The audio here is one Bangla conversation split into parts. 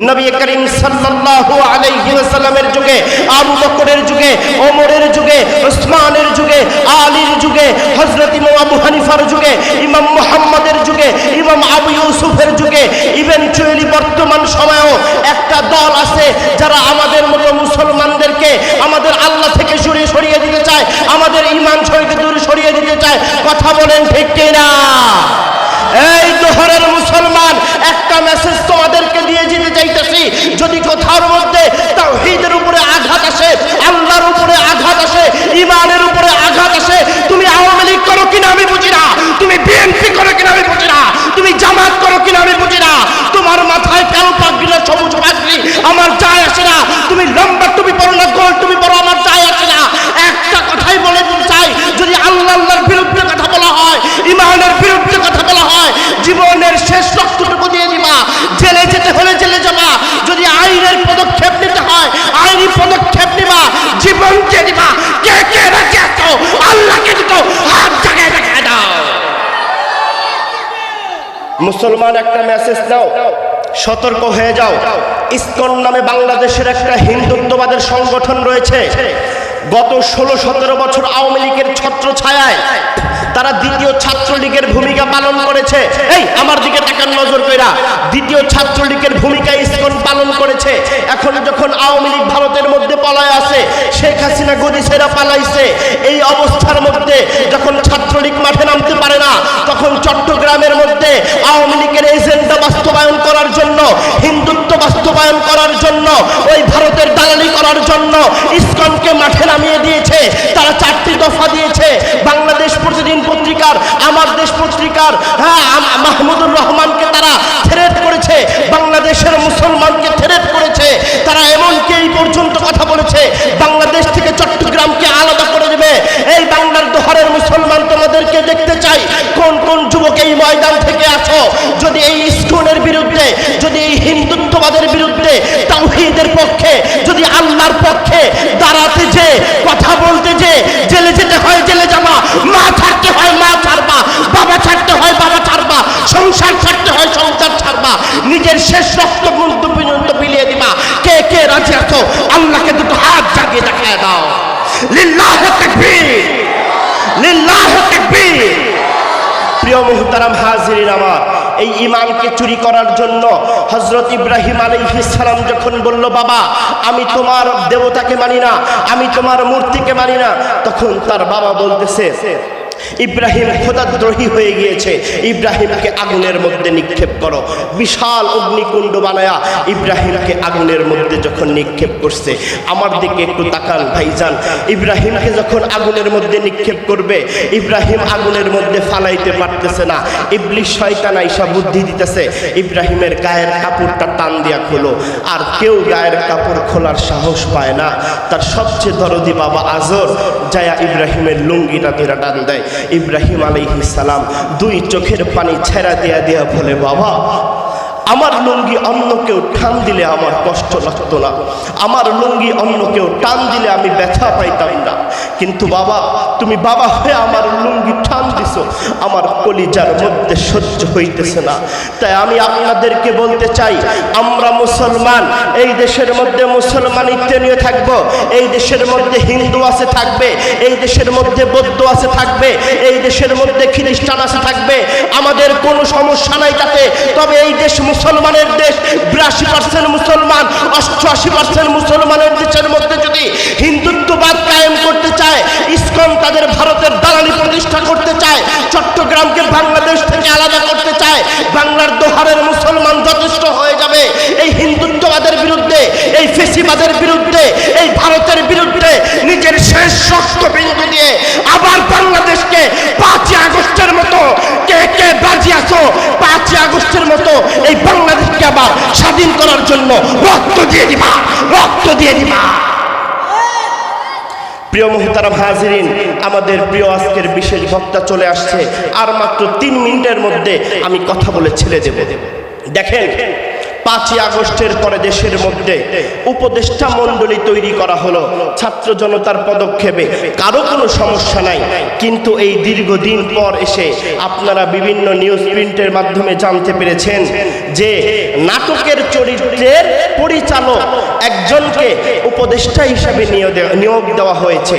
যুগে যুগে যুগে যুগে, আলীর যুগে হানিফার যুগে, ইমাম যুগে ইমাম যুগে বর্তমান সময়েও একটা দল আছে যারা আমাদের মতো মুসলমানদেরকে আমাদের আল্লাহ থেকে সরিয়ে সরিয়ে দিতে চায়, আমাদের ইমান শরীকে দূরে সরিয়ে দিতে চায়। কথা বলেন ঠিক কিনা? এই দোহরের মুসলমান, একটা মেসেজ তোমাদেরকে যদি কোথাও মধ্যে তাওহীদের উপরে আঘাত আসে আল্লাহর উপরে আঘাত আসে ইমানের উপরে আঘাত আসে তুমি আওয়ামী লীগ করো কিনা আমি বুঝি না তুমি বিএনপি করো কিনা আমি বুঝি না তুমি জামাত করো কিনা আমি বুঝি না তোমার মাথায় কালো পাগড়ি না সবুজ পাগড়ি আমার যায় আসে না তুমি লম্বা টুপি পরো না গোল টুপি পরো আমার যায় আসে না একটা কথাই বলে দিতে চাই যদি আল্লাহ আল্লাহর বিরুদ্ধে কথা বলা হয় ইমানের বিরুদ্ধে কথা বলা হয় জীবনের শেষ রক্তটুকু দিয়ে দিবা জেলে যেতে হলে জেলে যাবা যদি আইনের পদক্ষেপ নিতে হয় পদক্ষেপ নিবা জীবনকে নিবা। কে কে আল্লাহকে দিত হাত জায়গায় দাও। মুসলমান, একটা মেসেজ দাও। সতর্ক হয়ে যাও। ইসকন নামে বাংলাদেশের একটা হিন্দুত্ববাদের সংগঠন রয়েছে। গত ষোলো সতেরো বছর আওয়ামী লীগের ছত্র ছায়ায় তারা দ্বিতীয় ছাত্রলীগের ভূমিকা পালন করেছে। এই, আমার দিকে তাকান নজর কইরা। দ্বিতীয় ছাত্রলীগের ভূমিকা ইসকন পালন করেছে। এখন যখন আওয়ামী লীগ ভারতের মধ্যে পলায় আছে, শেখ হাসিনা গদি সেরা পালাইছে। এই অবস্থার মধ্যে যখন ছাত্রলীগ মাঠে নামতে পারে না, তখন চট্টগ্রামের মধ্যে আওয়ামী লীগের এজেন্ডা বাস্তবায়ন করার জন্য হিন্দুত্ব বাস্তবায়ন করার জন্য, ওই ভারতের দালালি করার জন্য ইসকনকে মাঠে নামিয়ে দিয়েছে, তারা চারটি দফা দিয়েছে। বাংলাদেশ প্রতিদিন পত্রিকার, আমার দেশ পত্রিকার হ্যাঁ মাহমুদুর রহমানকে তারা থ্রেট করেছে, বাংলাদেশের মুসলমানকে থ্রেট করেছে, তারা এমনকি এই পর্যন্ত কথা বলেছে, বাংলাদেশ থেকে চট্টগ্রামকে আলাদা করে দেবে। এই বাংলার দোহারের মুসলমান তোমাদেরকে দেখতে চাই, কোন কোন যুবক এই ময়দান থেকে আছো যদি এই আল্লাহর পক্ষে দাঁড়াতে যে, কথা বলতে যে, জেলে যেতে হয় জেলে যাবা, মা ছাড়তে হয় মা ছাড়বা, বাবা ছাড়তে হয় বাবা ছাড়বা, সংসার ছাড়তে হয় সংসার ছাড়বা, নিজের শেষ রক্ত পর্যন্ত পর্যন্ত বিলিয়ে দিবা। কে কে রাজি আছো? আল্লাহকে দুটো হাত জাগিয়ে দেখায় দাও। লিল্লাহ লিল্লাহ প্রিয় মুহতারাম হাজিরিন আমার এই ইমানকে চুরি করার জন্য হজরত ইব্রাহিম সালাম যখন বলল, বাবা, আমি তোমার দেবতাকে মানি না, আমি তোমার মূর্তিকে মানি না, তখন তার বাবা বলতেছে ইব্রাহিম খোদাদ্রোহী হয়ে গিয়েছে। ইব্রাহিমকে আগুনের মধ্যে নিক্ষেপ করো। বিশাল অগ্নিকুণ্ড বানায়া ইব্রাহিমকে আগুনের মধ্যে যখন নিক্ষেপ করছে, আমার দিকে একটু তাকান ভাইজান। ইব্রাহিমকে যখন আগুনের মধ্যে নিক্ষেপ করবে, ইব্রাহিম আগুনের মধ্যে ফালাইতে পারতেছে না। ইবলিশ শয়তান আইসা বুদ্ধি দিতেছে, ইব্রাহিমের গায়ের কাপড়টা টান দিয়া খোলো। আর কেউ গায়ের কাপড় খোলার সাহস পায় না। তার সবচেয়ে দরদি বাবা আজর জায়া ইব্রাহিমের লুঙ্গিটা ধরে টান দেয়। ইব্রাহিম আলাইহিস সালাম দুই চোখের পানি ছেড়া দিয়া দিয়া বলে, বাবা, আমার লুঙ্গি অন্য কেউ টান দিলে আমার কষ্ট লাগতো না। আমার লুঙ্গি অন্য কেউ টান দিলে আমি ব্যথা পাইতাম না। কিন্তু বাবা, তুমি বাবা হয়ে আমার টান দিছো, আমার কলিজার মধ্যে সহ্য হইতেছে না। তাই আমি আপনাদেরকে বলতে চাই, আমরা মুসলমান, এই দেশের মধ্যে মুসলমানিত্ব নিয়ে থাকব, এই দেশের মধ্যে হিন্দু আছে থাকবে, এই দেশের মধ্যে বৌদ্ধ আছে থাকবে, এই দেশের মধ্যে খ্রিস্টান আছে থাকবে, আমাদের কোনো সমস্যা নাই তাতে। তবে এই দেশ মুসলমানের দেশ, বিরাশি পার্সেন্ট মুসলমান, অষ্টআশি পার্সেন্ট মুসলমানের দেশের মধ্যে যদি হিন্দুত্ববাদ কায়েম করতে চায় ইসকন তাদের ভারতের দালালি প্রতিষ্ঠা করতে চায়, চট্টগ্রামকে বাংলাদেশ থেকে আলাদা করতে চায়, বাংলার দোহারের মুসলমান যথেষ্ট হয়ে যাবে। এই হিন্দুত্ববাদের বিরুদ্ধে, এই ফেসিবাদের বিরুদ্ধে, এই ভারতের বিরুদ্ধে নিজের শেষ শক্ত বিন্দু দিয়ে আবার বাংলাদেশকে পাঁচই আগস্টের মতো কে কে বাজি আসো পাঁচই আগস্টের মতো এই বাংলাদেশকে আবার স্বাধীন করার জন্য রক্ত দিয়ে দিবা, রক্ত দিয়ে দিবা। প্রিয় মোহতারাম হাজিরিন, আমাদের প্রিয় আজকের বিশেষ বক্তা চলে আসছে। আর মাত্র তিন মিনিটের মধ্যে আমি কথা বলে ছেড়ে দেব। দেখেন পাঁচই আগস্টের পরে দেশের মধ্যে উপদেষ্টা মণ্ডলী তৈরি করা হলো। ছাত্র জনতার পদক্ষেপে। কারও কোনো সমস্যা নাই। কিন্তু এই দীর্ঘদিন পর এসে আপনারা বিভিন্ন নিউজ প্রিন্টের মাধ্যমে জানতে পেরেছেন যে নাটকের চরিত্রের পরিচালক একজনকে উপদেষ্টা হিসাবে নিয়োগ দেওয়া হয়েছে।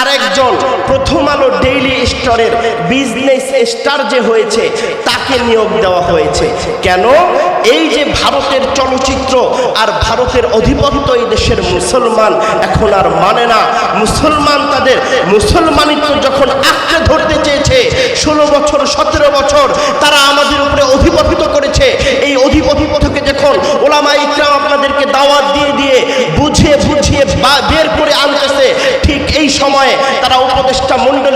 আরেকজন প্রথম আলো ডেইলি স্টারের বিজনেস স্টার যে হয়েছে, তাকে নিয়োগ দেওয়া হয়েছে। কেন? এই যে ভারতের চলচ্চিত্র আর ভারতের অধিপত্য এই দেশের মুসলমান এখন আর মানে না। মুসলমান তাদের মুসলমানিত্ব যখন আঁকড়ে ধরতে চেয়েছে, ষোলো বছর, সতেরো বছর তারা আমাদের উপরে অধিপতিত করেছে। এই অধিপতিত্বকে যখন ওলামা ইকরাম আপনাদেরকে দাওয়াত দিয়ে দিয়ে বুঝিয়ে বুঝিয়ে বের করে আনতেছে, ঠিক এই সময়ে তারা উপদেষ্টা মণ্ডলীতে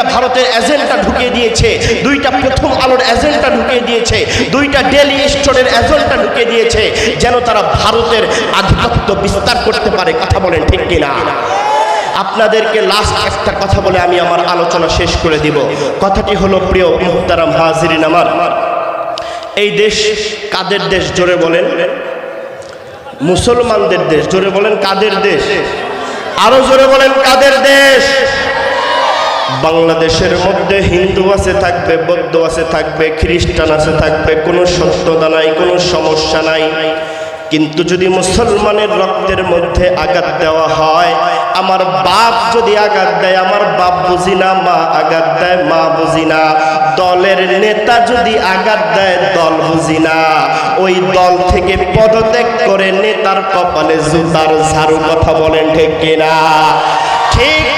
দুইটা ভারতের এজেন্টটা ঢুকিয়ে দিয়েছে, দুইটা প্রথম আলোর এজেন্টটা ঢুকিয়ে দিয়েছে, দুইটা ডেলি স্টোরের এজেন্টটা ঢুকিয়ে দিয়েছে, যেন তারা ভারতের আধিপত্য বিস্তার করতে পারে, কথা বলেন ঠিক কিনা? আপনাদেরকে লাস্ট একটা কথা বলে আমি আমার আলোচনা শেষ করে দিব। কথাটি হলো, প্রিয় মুহতারাম হাজিরিন আমার, এই দেশ কাদের দেশ জোরে বলেন? মুসলমানদের দেশ, জোরে বলেন কাদের দেশ? আরও জোরে বলেন কাদের দেশ? বাংলাদেশের মধ্যে হিন্দু আছে, থাকবে বৌদ্ধ আছে, থাকবে খ্রিস্টান আছে, থাকবে কোনো সত্যতা নাই, কোনো সমস্যা নাই। কিন্তু যদি মুসলমানের রক্তের মধ্যে আঘাত দেওয়া হয়, আমার বাপ যদি আঘাত দেয়, আমার বাপ বুঝি না, মা আঘাত দেয়, মা বুঝি না। দলের নেতা যদি আঘাত দেয়, দল বুঝি না। ওই দল থেকে পদত্যাগ করে নেতার কপালে জুতার ঝাড়ু, কথা বলেন ঠিক কিনা? ঠিক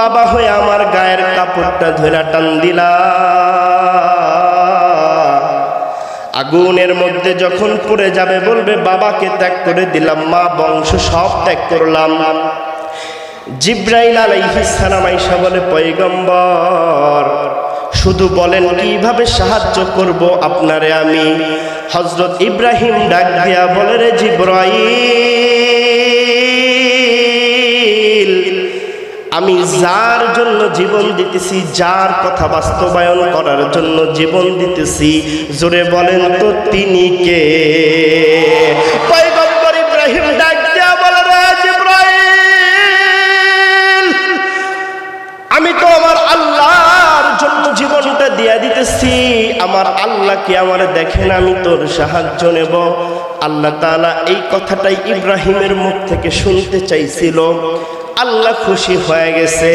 বাবা হয়ে আমার গায়ের কাপড়টা ধরে টান দিলা। আগুনের মধ্যে যখন পড়ে যাবে, বলবে, বাবাকে ত্যাগ করে দিলাম, মা বংশ সব ত্যাগ করলাম। জিব্রাইল আলাইহিস সালাম আইসা বলে, পয়গম্বর, শুধু বলেন কীভাবে সাহায্য করব আপনারে আমি? হজরত ইব্রাহিম ডাক দিয়া বলে, রে জিব্রাইল আমি যার জন্য জীবন দিতেছি যার কথা বাস্তবায়ন করার জন্য জীবন দিতেছি। জোরে বলেন তো তিনি কে? ইব্রাহিম ডাক দিয়া বলে আমি তো আমার আল্লাহর জন্য জীবনটা দিয়া দিতেছি। আমার আল্লাহ কি আমার দেখেন আমি তোর সাহায্য নেব। আল্লাহ তাআলা এই কথাটাই ইব্রাহিমের মুখ থেকে শুনতে চাইছিল। আল্লাহ খুশি হয়ে গেছে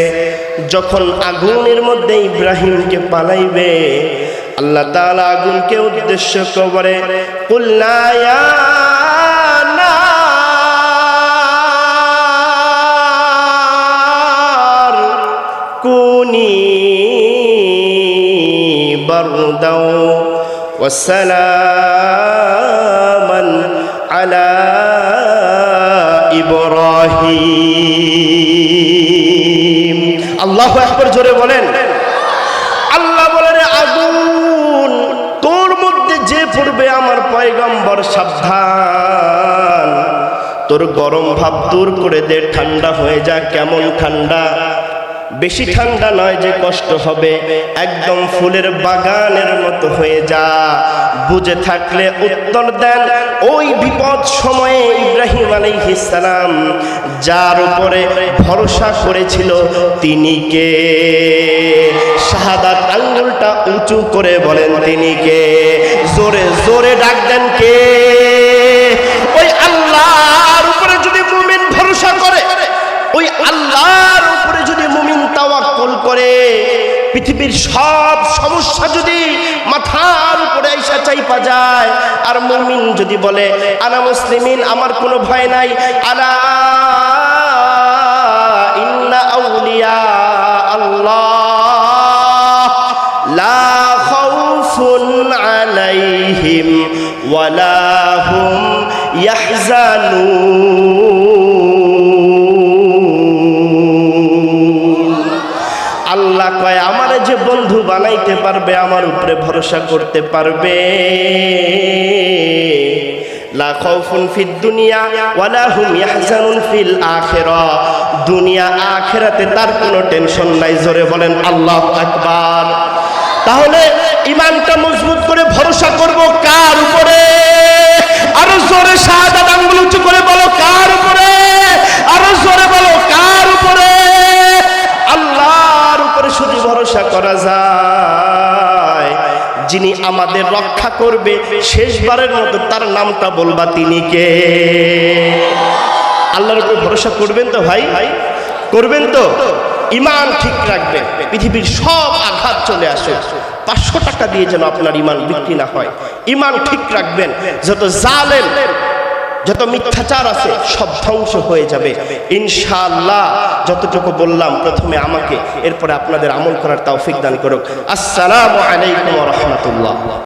যখন আগুনের মধ্যে ইব্রাহিমকে পালাইবে আল্লাহ তাআলা আগুনকে উদ্দেশ্য করে কুল্লা ইয়া নার كوني بردا وسلاما على ইব্রাহিম। আল্লাহ একবার জোরে বলেন। আল্লাহ বলেন আগুন তোর মধ্যে যে পড়বে আমার পয়গম্বর সাবধান। তোর গরম ভাব দূর করে দে ঠান্ডা হয়ে যা কেমন ঠান্ডা? বেশি ঠান্ডা নয় যে কষ্ট হবে, একদম ফুলের বাগানের মতো হয়ে যা। বুঝে থাকলে উত্তর দেন ওই বিপদ সময়ে ইব্রাহিম সালাম, যার উপরে ভরসা করেছিল তিনি কে? শাহাদাত আঙ্গুলটা উঁচু করে বলেন তিনি কে? জোরে জোরে ডাক দেন কে? পৃথিবীর সব সমস্যা যদি মাথার উপরে আইসা চাইপা যায়, আর মুমিন যদি বলে, আনা মুসলিমিন, আমার কোনো ভয় নাই। আলা ইন্না আউলিয়া আল্লাহ লা খাউফুন আলাইহিম ওয়ালা হুম ইয়াহজানুন। বানাইতে পারবে, আমার উপরে ভরসা করতে পারবে। দুনিয়া তার কোনো টেনশন নাই, জোরে বলেন আল্লাহু তাহলে ইমানটা মজবুত করে ভরসা করব কার উপরে? আরও জোরে উঁচু করে বলো কার আমাদের রক্ষা করবে। শেষবারের মতো তার নামটা বলবা তিনি কে? আল্লাহর উপর ভরসা করবেন তো ভাই? করবেন তো? ইমান ঠিক রাখবেন। পৃথিবীর সব আঘাত চলে আসে পাঁচশো টাকা দিয়ে যেন আপনার ইমান বিক্রি না হয়। ইমান ঠিক রাখবেন। যত জালেন যত মিথ্যাচার আছে, সব ধ্বংস হয়ে যাবে। ইনশাআল্লাহ, যতটুকু বললাম প্রথমে আমাকে, এরপরে আপনাদের আমল করার তৌফিক দান করুক। আসসালামু আলাইকুম রাহমাতুল্লাহ।